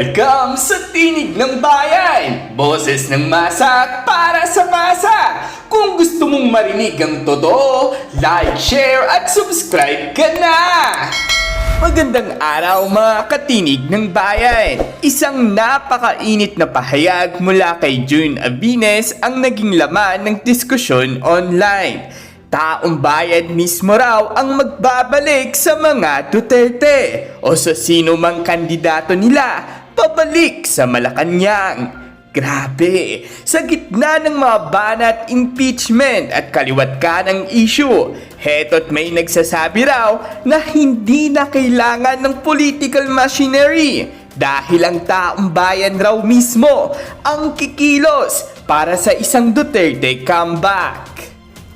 Welcome sa Tinig ng Bayan! Boses ng masa para sa masa! Kung gusto mong marinig ang totoo, like, share at subscribe ka na! Magandang araw mga katinig ng bayan! Isang napakainit na pahayag mula kay June Abines ang naging laman ng diskusyon online. Taong bayan mismo raw ang magbabalik sa mga Duterte o sa sino mang kandidato nila pabalik sa Malacanang. Grabe! Sa gitna ng mga banat impeachment at kaliwat ka ng issue, heto't may nagsasabi raw na hindi na kailangan ng political machinery dahil ang taong bayan raw mismo ang kikilos para sa isang Duterte comeback.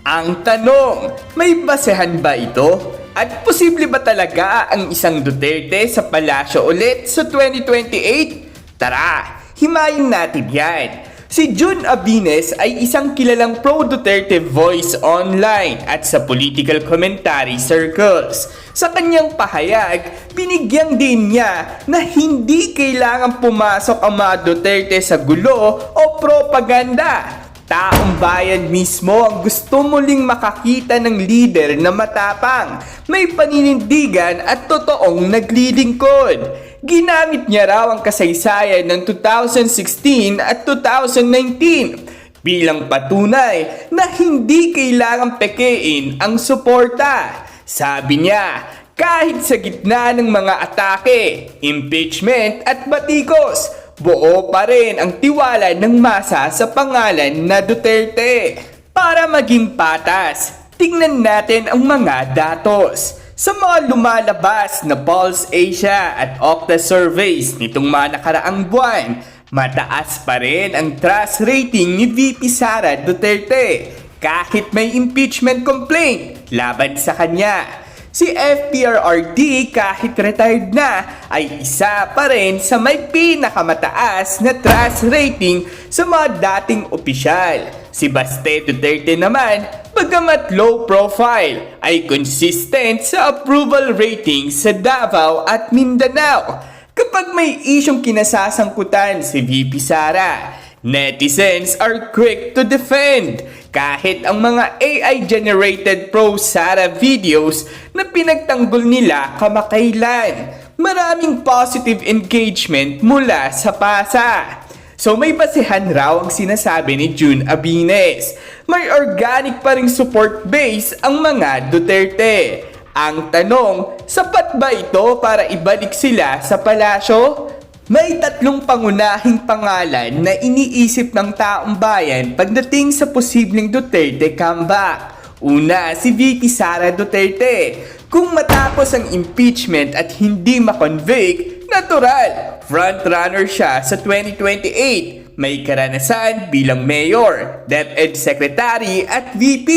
Ang tanong, may basehan ba ito? At posible ba talaga ang isang Duterte sa palasyo ulit sa 2028? Tara, himayin natin yan. Si Jun Abines ay isang kilalang pro-Duterte voice online at sa political commentary circles. Sa kanyang pahayag, binigyan din niya na hindi kailangan pumasok ang mga Duterte sa gulo o propaganda Taong bayan mismo ang gusto muling makakita ng leader na matapang, may paninindigan at totoong naglilingkod. Ginamit niya raw ang kasaysayan ng 2016 at 2019 bilang patunay na hindi kailangang pekein ang suporta. Sabi niya, kahit sa gitna ng mga atake, impeachment at batikos, buo pa rin ang tiwala ng masa sa pangalan na Duterte. Para maging patas, tingnan natin ang mga datos. Sa mga lumalabas na Pulse Asia at Okta surveys nitong mga nakaraang buwan, mataas pa rin ang trust rating ni VP Sara Duterte kahit may impeachment complaint laban sa kanya. Si FPRRD kahit retired na ay isa pa rin sa may pinakamataas na trust rating sa mga dating opisyal. Si Baste Duterte naman, bagamat low profile, ay consistent sa approval rating sa Davao at Mindanao. Kapag may isyong kinasasangkutan si VP Sara, netizens are quick to defend kahit ang mga AI-generated pro-Sara videos na pinagtanggol nila kamakailan. Maraming positive engagement mula sa PASA. So may basehan raw ang sinasabi ni June Abines. May organic pa ring support base ang mga Duterte. Ang tanong, sapat ba ito para ibalik sila sa palasyo? May tatlong pangunahing pangalan na iniisip ng taong bayan pagdating sa posibleng Duterte comeback. Una, si Vicky Sara Duterte. Kung matapos ang impeachment at hindi makonvict, natural, frontrunner siya sa 2028. May karanasan bilang mayor, DepEd secretary at VP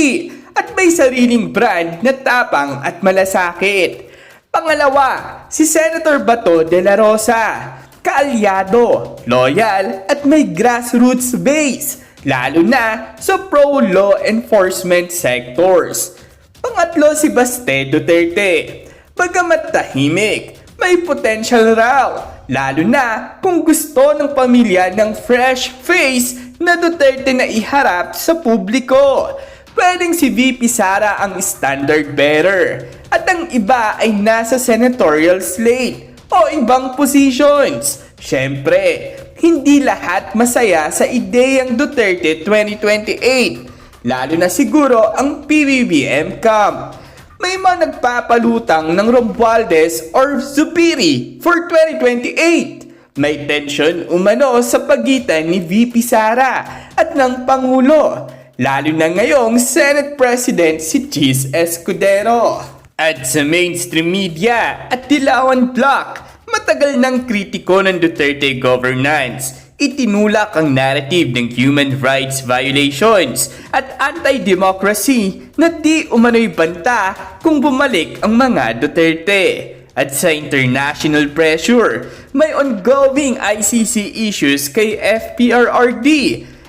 at may sariling brand na tapang at malasakit. Pangalawa, si Senator Bato de la Rosa. Kaalyado, loyal at may grassroots base, lalo na sa pro-law enforcement sectors. Pangatlo si Baste Duterte. Bagamat tahimik, may potential raw, lalo na kung gusto ng pamilya ng fresh face na Duterte na iharap sa publiko. Pwedeng si VP Sara ang standard bearer at ang iba ay nasa senatorial slate o ibang positions. Siyempre, hindi lahat masaya sa ideyang Duterte 2028, lalo na siguro ang PBBM camp. May mga nagpapalutang ng Romualdez or Zupiri for 2028. May tension umano sa pagitan ni VP Sara at ng Pangulo, lalo na ngayong Senate President si Cheese Escudero. At sa mainstream media at Dilawan Block, matagal ng kritiko ng Duterte governance. Itinulak ang narrative ng human rights violations at anti-democracy na di umano'y banta kung bumalik ang mga Duterte. At sa international pressure, may ongoing ICC issues kay FPRRD.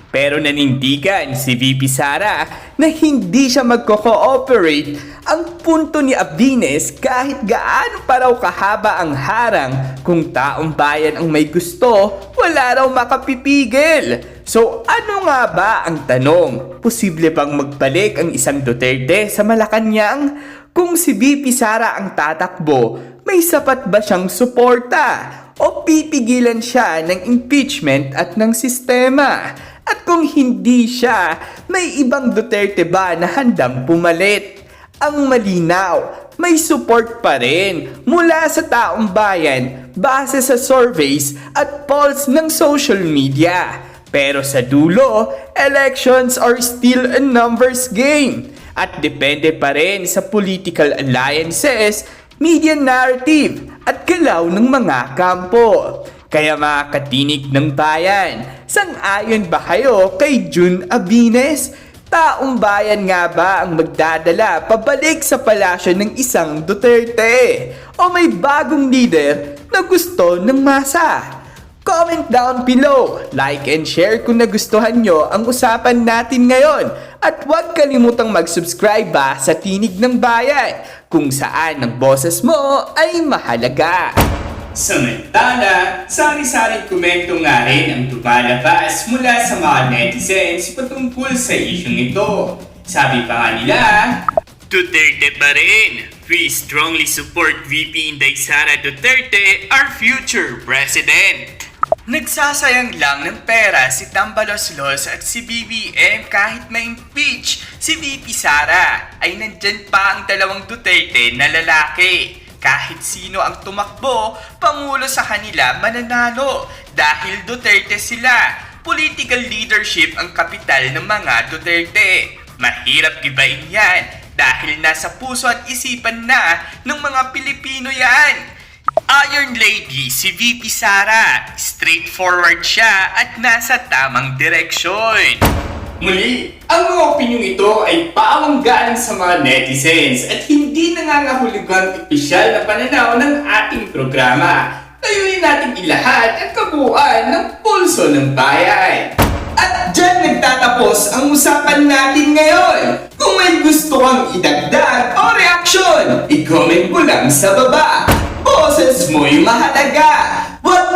Pero nanindigan si VP Sara na hindi siya magko-cooperate. Ang punto ni Abines kahit gaano pa raw kahaba ang harang kung taong bayan ang may gusto, wala raw makapipigil. So ano nga ba ang tanong? Posible bang magbalik ang isang Duterte sa Malacanang? Kung si VP Sara ang tatakbo, may sapat ba siyang suporta? O pipigilan siya ng impeachment at ng sistema? At kung hindi siya, may ibang Duterte ba na handang pumalit? Ang malinaw, may support pa rin mula sa taong bayan base sa surveys at polls ng social media. Pero sa dulo, elections are still a numbers game at depende pa rin sa political alliances, media narrative at galaw ng mga kampo. Kaya mga katinig ng bayan, sang-ayon ba kayo kay June Abines? Taong bayan nga ba ang magdadala pabalik sa palasyo ng isang Duterte? O may bagong leader na gusto ng masa? Comment down below, like and share kung nagustuhan nyo ang usapan natin ngayon. At huwag kalimutang mag-subscribe ba sa Tinig ng Bayan kung saan ang boses mo ay mahalaga. Samantala, sari-saring komento nga rin ang tumalabas mula sa mga netizens patungkol sa isyong ito. Sabi pa nga nila, Duterte pa rin. We strongly support VP Inday Sara Duterte, our future president. Nagsasayang lang ng pera si Tambaloslos at si BBM kahit ma-impeach si VP Sara ay nandyan pa ang dalawang Duterte na lalaki. Kahit sino ang tumakbo, pangulo sa kanila mananalo dahil Duterte sila. Political leadership ang kapital ng mga Duterte. Mahirap gibain yan dahil nasa puso at isipan na ng mga Pilipino yan. Iron Lady, si VP Sara. Straightforward siya at nasa tamang direksyon. Muli, ang mga opinyong ito ay pawang galing sa mga netizens at hindi nangangahulugang opisyal na pananaw ng ating programa. Layunin natin ilahad at kabuuan ng pulso ng bayan. At dyan nagtatapos ang usapan natin ngayon. Kung may gusto kang idagdag o reaksyon, i-comment mo lang sa baba. Boses mo'y mahalaga.